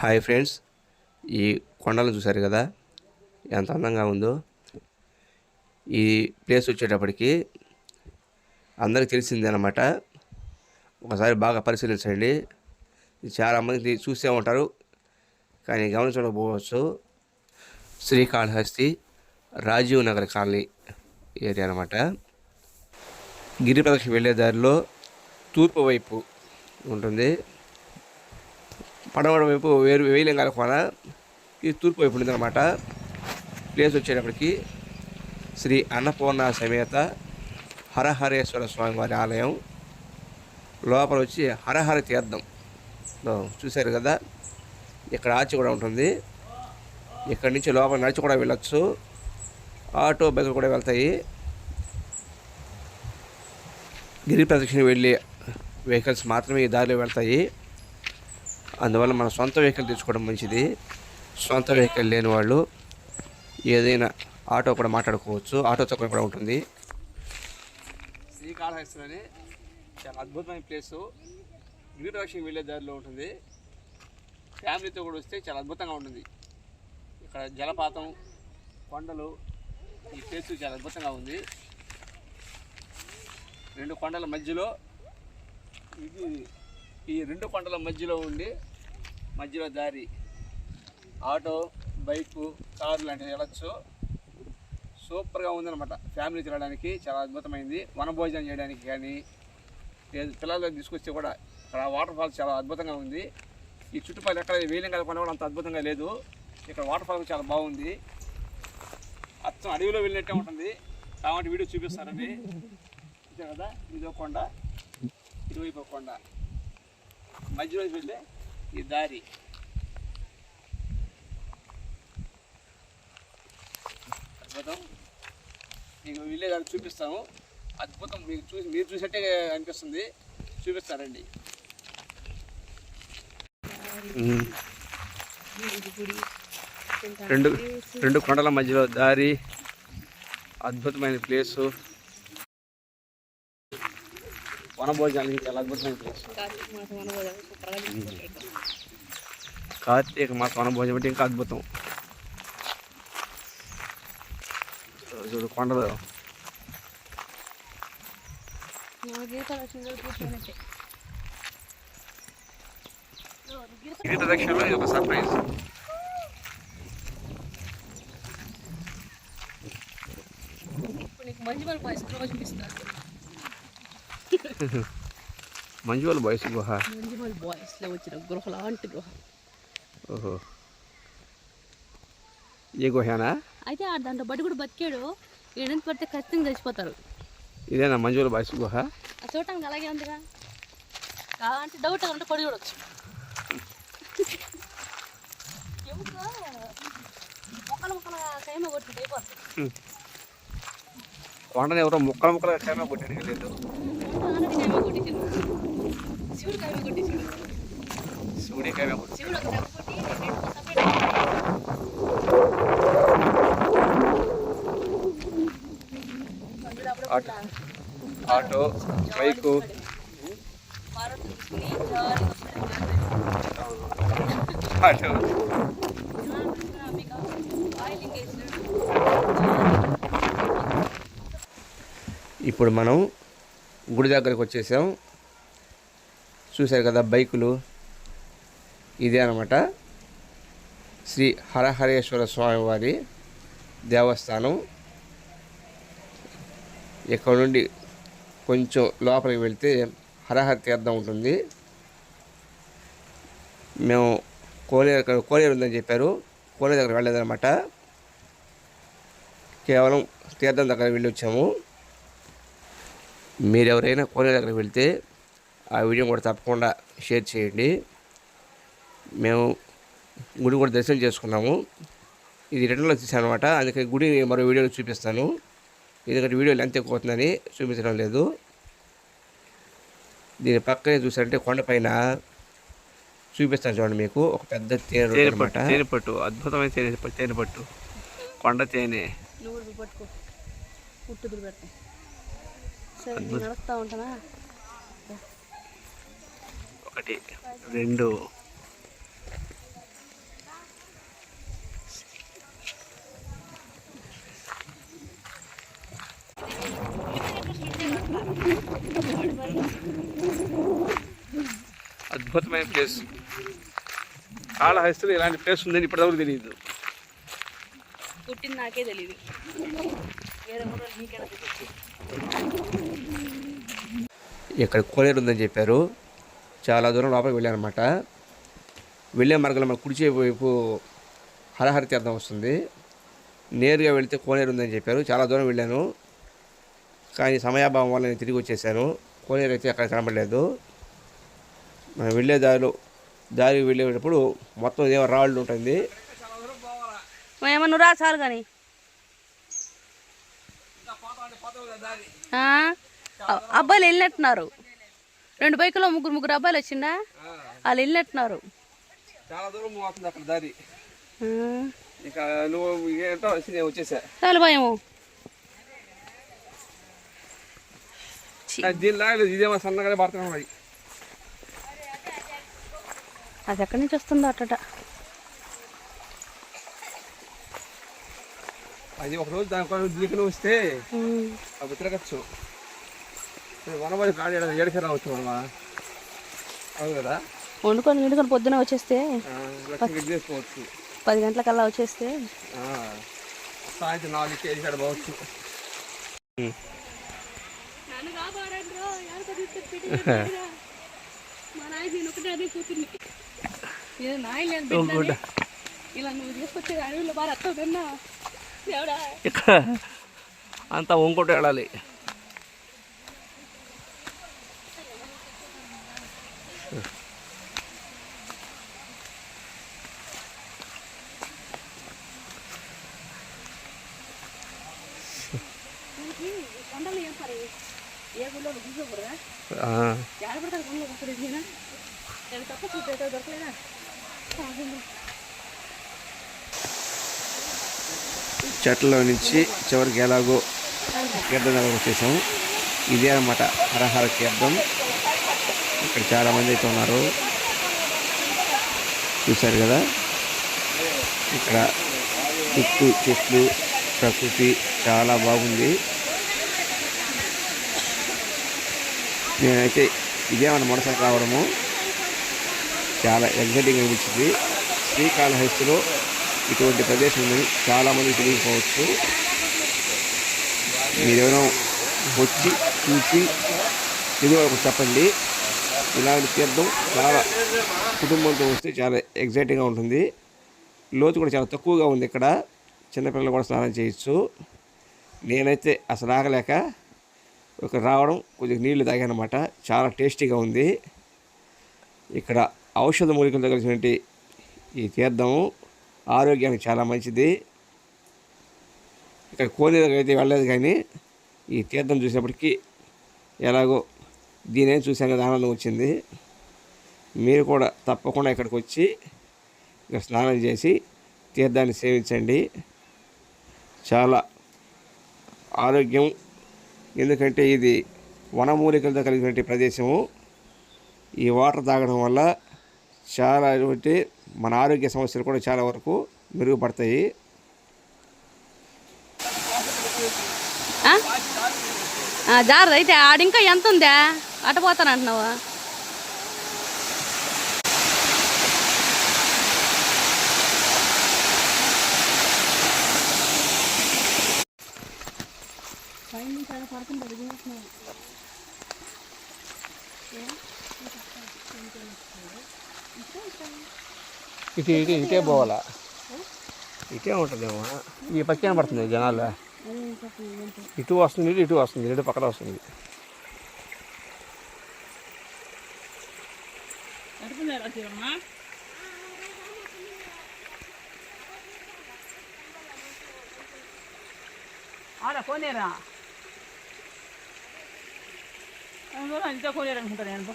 Hi friends. ఈ కొండలను చూశారు కదా? ఎంత అందంగా ఉందో. ఈ ప్లేస్ వచ్చేటప్పటికి అందరికి తెలిసిందే అనమాట ఒకసారి బాగా పరిశీలించండి. చాలామంది చూసే ఉంటారు కానీ గమనించకపోవచ్చు. శ్రీకాళహస్తి రాజీవ్ నగర్ కాలనీ ఏరియా అనమాట గిరి ప్రదక్షిణ వెళ్ళే దారిలో తూర్పు వైపు ఉంటుంది. పడమర వైపు వేరు వేయలింగాల కోన. ఇది తూర్పు వైపు ఉండిందనమాట అనమాట ప్లేస్ వచ్చేటప్పటికి శ్రీ అన్నపూర్ణ సమేత హరహరేశ్వర స్వామి వారి ఆలయం. లోపల వచ్చి హరహర తీర్థం. చూశారు కదా? ఇక్కడ ఆచి కూడా ఉంటుంది. ఇక్కడి నుంచి లోపల నడిచి కూడా వెళ్ళొచ్చు. ఆటో బైకులు కూడా వెళ్తాయి. గిరి ప్రదక్షిణ వెళ్ళే వెహికల్స్ మాత్రమే ఈ దారిలో వెళ్తాయి. అందువల్ల మన సొంత వెహికల్ తీసుకోవడం మంచిది. సొంత వెహికల్ లేని వాళ్ళు ఏదైనా ఆటో కూడా మాట్లాడుకోవచ్చు. ఆటో సౌకర్యం కూడా ఉంటుంది. శ్రీకాళహస్తిలోనే చాలా అద్భుతమైన ప్లేసు. గ్రీన్ వాషింగ్ వెళ్ళే దారిలో ఉంటుంది. ఫ్యామిలీతో కూడా వస్తే చాలా అద్భుతంగా ఉంటుంది. ఇక్కడ జలపాతం కొండలు ఈ ప్లేస్ చాలా అద్భుతంగా ఉంది. రెండు కొండల మధ్యలో ఇది ఈ రెండు కొండల మధ్యలో ఉండి మధ్యలో దారి. ఆటో బైకు కారు లాంటివి వెళ్ళచ్చు. సూపర్గా ఉందన్నమాట. ఫ్యామిలీ తిరగడానికి చాలా అద్భుతమైంది. వనభోజనం చేయడానికి కానీ లేదు పిల్లలు తీసుకొచ్చి కూడా ఇక్కడ వాటర్ ఫాల్స్ చాలా అద్భుతంగా ఉంది. ఈ చుట్టుపక్కల ఎక్కడ వేలింగల కలపడం కూడా అంత అద్భుతంగా లేదు. ఇక్కడ వాటర్ ఫాల్ చాలా బాగుంది. అచ్చం అడవిలో వెళ్ళినట్టే ఉంటుంది. కాబట్టి వీడియో చూపిస్తారండి అంతే కదా? ఇదో కొండ. ఇరువైపు కొండ. మధ్యలో వెళ్ళే ఈ దారి. అద్భుతం. మీకు వెళ్ళే కానీ చూపిస్తాము అద్భుతం. మీకు చూసి మీరు చూసేట్టే అనిపిస్తుంది. చూపిస్తారండి. రెండు రెండు కొండల మధ్యలో దారి. అద్భుతమైన ప్లేసు. వనభోజనాలకి చాలా అద్భుతమైన ప్లేస్ కార్తీక మాసం వనభోజనం అంటే ఇంకా అద్భుతం. చూడు కొండలు గిరి ప్రదక్షిణలో ఇది ఒక సర్ప్రైజ్ మంజువల్ బాయ్స్ గుహ మంజుమల్ బాయ్స్లో వచ్చిన గృహ లాంటి గృహ. ఓహో. ఏ గుహేనా? అయితే ఆ దాంట్లో బట్టి కూడా బతికాడు. ఏడెంత పడితే ఖచ్చితంగా చచ్చిపోతారు. ఇదేనా మంజువల్ బాయ్స్ గుహ చూడటానికి అలాగే ఉందిగా. కావాలంటే డౌట్ అంటే పడి చూడొచ్చు. మొక్కలు మొక్కల కైమ కొట్టి అయిపోతుంది. కొండని ఎవరో ముక్కలు ముక్కలుగా క్షేమ కొట్టాడు ఆటో ఆటో బైకు. ఇప్పుడు మనం గుడి దగ్గరకు వచ్చేసాం. చూశారు కదా బైకులు? ఇదే అనమాట శ్రీ హరహరేశ్వర స్వామివారి దేవస్థానం. ఇక్కడ నుండి కొంచెం లోపలికి వెళ్తే హరహర తీర్థం ఉంటుంది. మేము కోనేరు కోనేరు ఉందని చెప్పారు. కోలేరు దగ్గర వెళ్ళలేదన్నమాట. కేవలం తీర్థం దగ్గర వెళ్ళి వచ్చాము మీరు ఎవరైనా కోనేరు దగ్గరికి వెళ్తే ఆ వీడియో కూడా తప్పకుండా షేర్ చేయండి. మేము గుడి కూడా దర్శనం చేసుకున్నాము. ఇది రిటర్న్లో తీసాను అనమాట అందుకే గుడి మరో వీడియోలో చూపిస్తాను. ఎందుకంటే వీడియో లెంత్ ఎక్కువ అవుతుందని చూపించడం లేదు. దీని పక్కనే చూసారంటే కొండపైన చూపిస్తాను చూడండి మీకు. ఒక పెద్ద తేనె అనమాట తేనెపట్టు అద్భుతమైన తేనె తేనెపట్టు కొండ తేనె. నడుస్తూ ఉంటానా? ఒకటి రెండు. అద్భుతమైన ప్లేస్ చాలా కాళహస్తిలో ఇలాంటి ప్లేస్ ఉందని ఇప్పటివరకు తెలియదు. పుట్టింది నాకే తెలియదు వేరే కూడా ఇక్కడ కోనేరు ఉందని చెప్పారు. చాలా దూరం లోపలికి వెళ్ళానమాట. వెళ్ళే మార్గంలో మన కుడిచే వైపు హరహర తీర్థం వస్తుంది. నేరుగా వెళితే కోనేరు ఉందని చెప్పారు. చాలా దూరం వెళ్ళాను. కానీ సమయాభావం వల్ల నేను తిరిగి వచ్చేసాను. కోనేరు అయితే అక్కడ కనబడలేదు. మనం వెళ్ళే దారిలో దారికి వెళ్ళేటప్పుడు మొత్తం ఏమో రాళ్ళు ఉంటుంది. ఏమో రా చాలు కానీ అబ్బాయిలు వెళ్ళినట్టున్నారు. రెండు బైకులో ముగ్గురు ముగ్గురు అబ్బాయిలు వచ్చిండా వాళ్ళు వెళ్ళినట్టున్నారు. చాలా దూరం అక్కడ దారి. ఇక నువ్వు ఏంటో నేను వచ్చేసా. చాలు ఇదేమో సన్నగానే పడుతున్నాయి అది ఎక్కడి నుంచి వస్తుందో అట్టట. అది ఒక రోజు దానికోసం దీనికి వస్తే. అప్పుడు తిరగచ్చు వనబడి కాడి ఎడకి రావచ్చు మనమా అవును కదా? వండుకొని వండుకొని పొద్దున వచ్చేస్తే చేసుకోవచ్చు. పది గంటలకల్లా వచ్చేస్తే ఆ, సాయంత్రం నాలుగు కేజీ కాడ. పోవచ్చు ఇక్కడ అంతా ఇంకోటి వెళ్ళాలి కొండలు ఏం పని ఏ గుళ్ళో కూర్చోకూడదా ఆ, ఏడపడతారు గుళ్ళో కూర్చోలేదు నేను నేను తప్ప చూపే దొరకలేదా చెట్లలో నుంచి చివరికి ఎలాగో తీర్థం దగ్గరకు వచ్చేసాం ఇదే అన్నమాట హరహర తీర్థం ఇక్కడ చాలా మంది అయితే ఉన్నారు చూశారు కదా ఇక్కడ చుట్టూ చెట్లు ప్రకృతి చాలా బాగుంది నేనైతే విజయవాడ మన మనసుకు రావడము. చాలా ఎగ్జైటింగ్ అనిపించింది. శ్రీకాళహస్తిలో ఇటువంటి ప్రదేశం ఉందని చాలామంది తెలియకపోవచ్చు. మీరేమైనా వచ్చి చూసి ఇది వరకు చెప్పండి. ఇలాంటి తీర్థం చాలా కుటుంబంతో వస్తే చాలా ఎగ్జైటింగ్గా ఉంటుంది. లోతు కూడా చాలా తక్కువగా ఉంది ఇక్కడ. చిన్నపిల్లలు కూడా స్నానం చేయొచ్చు. నేనైతే అసలు ఆగలేక రావడం కొద్దిగా నీళ్ళు తాగానమాట. చాలా టేస్టీగా ఉంది. ఇక్కడ ఔషధ మూలికలతో కలిసినటువంటి ఈ తీర్థము ఆరోగ్యానికి చాలా మంచిది. ఇక్కడ కోని అయితే వెళ్ళలేదు కానీ ఈ తీర్థం చూసినప్పటికీ ఎలాగో దీనేం చూసాను కదా ఆనందం వచ్చింది. మీరు కూడా తప్పకుండా ఇక్కడికి వచ్చి ఇక్కడ స్నానం చేసి తీర్థాన్ని సేవించండి. చాలా ఆరోగ్యం ఎందుకంటే ఇది వనమూలికలతో కలిగినటువంటి ప్రదేశము. ఈ వాటర్ తాగడం వల్ల చాలా అంటే మన ఆరోగ్య సమస్యలు కూడా చాలా వరకు మెరుగుపడతాయి. జారు అయితే ఆడింకా ఎంత ఉందా? అట ఇటు ఇటు ఇటే పోవాలా? ఇటే ఉంటుందేమో. ఈ పక్కన పడుతుంది జనాలు. ఇటు వస్తుంది ఇటు వస్తుంది రెండు పక్కన వస్తుంది. ఆడ కోనేరా అందులో అంతా కోనేరు అనుకుంటాను నేను.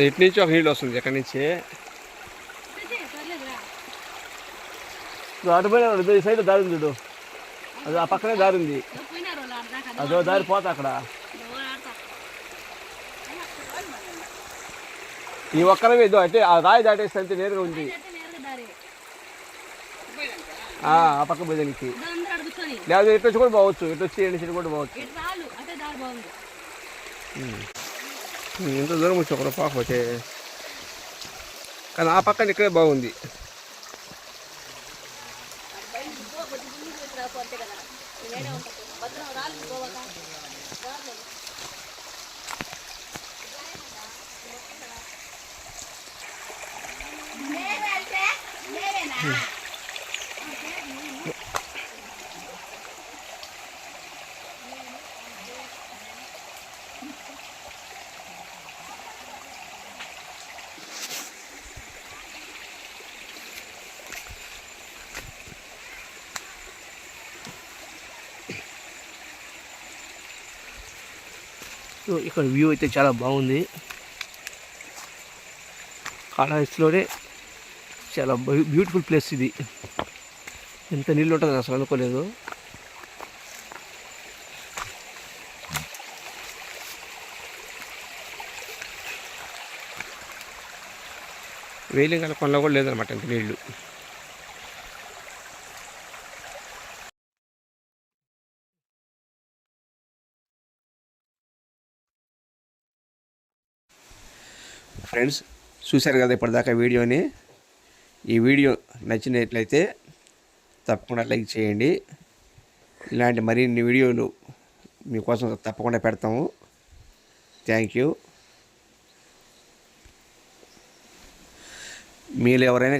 ఇటు నుంచి ఒక నీళ్ళు వస్తుంది ఎక్కడి నుంచి. అటు పోయిన ఈ సైడ్ దారి ఉంది చూడు. అది ఆ పక్కనే దారి ఉంది. అదో దారి పోతా అక్కడ. ఈ ఒక్కరమే ఇదో అంటే ఆ రాయి దాటేస్తే అంతే నేరుగా ఉంది. ఆ పక్క పోయేదానికి లేదా ఇటు వచ్చి కూడా పోవచ్చు. ఇటు వచ్చి ఎండి కూడా పోవచ్చు. ఎంత దూరం వచ్చి ఒకరు పాకపోతే కానీ ఆ పక్కన ఇక్కడే బాగుంది. సో ఇక్కడ వ్యూ అయితే చాలా బాగుంది. కాళహస్తిలోనే చాలా బ్యూటిఫుల్ ప్లేస్ ఇది. ఎంత నీళ్ళు ఉంటుందని అసలు అనుకోలేదు. వేలింగల కొండ కూడా లేదనమాట ఇంత నీళ్ళు. ఫ్రెండ్స్ చూశారు కదా ఇప్పటిదాకా వీడియోని? ఈ వీడియో నచ్చినట్లయితే తప్పకుండా లైక్ చేయండి. ఇలాంటి మరిన్ని వీడియోలు మీకోసం తప్పకుండా పెడతాము. Thank you. మీరు ఎవరైనా